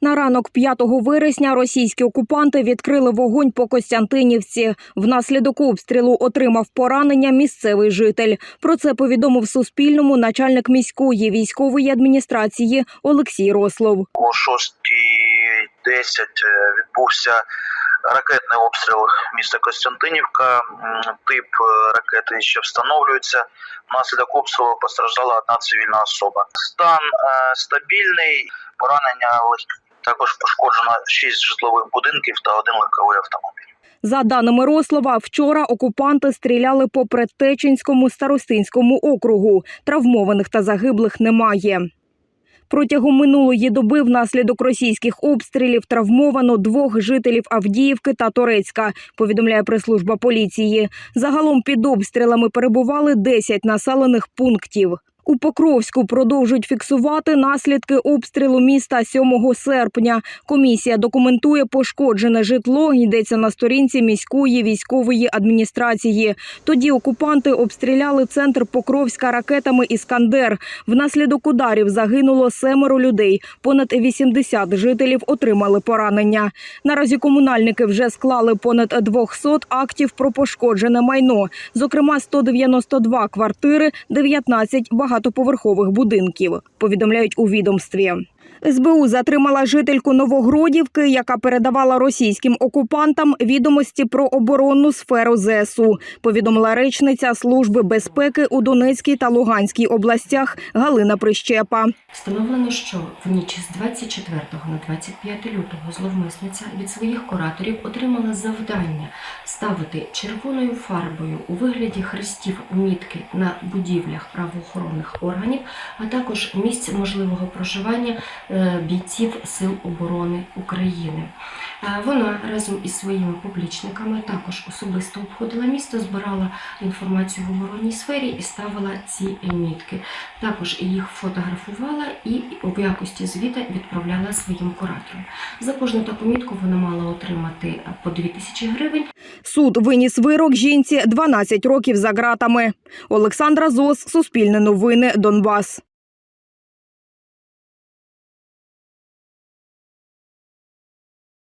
На ранок 5 вересня російські окупанти відкрили вогонь по Костянтинівці. Внаслідок обстрілу отримав поранення місцевий житель. Про це повідомив Суспільному начальник міської військової адміністрації Олексій Рослов. о 6.10 відбувся ракетний обстріл міста Костянтинівка. Тип е, ракети ще встановлюється. Внаслідок обстрілу постраждала одна цивільна особа. Стан е, стабільний, поранення легкі. Також пошкоджено 6 житлових будинків та один легковий автомобіль. За даними Рослова, вчора окупанти стріляли по Предтеченському старостинському округу. Травмованих та загиблих немає. Протягом минулої доби внаслідок російських обстрілів травмовано двох жителів Авдіївки та Торецька, повідомляє прес-служба поліції. Загалом під обстрілами перебували 10 населених пунктів. У Покровську продовжують фіксувати наслідки обстрілу міста 7 серпня. Комісія документує пошкоджене житло. Йдеться на сторінці міської військової адміністрації. Тоді окупанти обстріляли центр Покровська ракетами Іскандер. Внаслідок ударів загинуло семеро людей. Понад 80 жителів отримали поранення. Наразі комунальники вже склали понад 200 актів про пошкоджене майно, зокрема 192 квартири, 19 багатоповерхових будинків. Повідомляють у відомстві. СБУ затримала жительку Новогродівки, яка передавала російським окупантам відомості про оборонну сферу ЗСУ. Повідомила речниця Служби безпеки у Донецькій та Луганській областях Галина Прищепа. Встановлено, що в ніч з 24 на 25 лютого зловмисниця від своїх кураторів отримала завдання ставити червоною фарбою у вигляді хрестів мітки на будівлях правоохоронних органів, а також місць можливого проживання бійців Сил оборони України. Е, Вона разом із своїми поплічниками також особисто обходила місто, збирала інформацію в оборонній сфері і ставила ці мітки. Також їх фотографувала і в якості звіта відправляла своїм кураторам. За кожну таку мітку вона мала отримати по 2000 гривень. Суд виніс вирок жінці 12 років за ґратами. Олександра Зос, Суспільне новини, Донбас.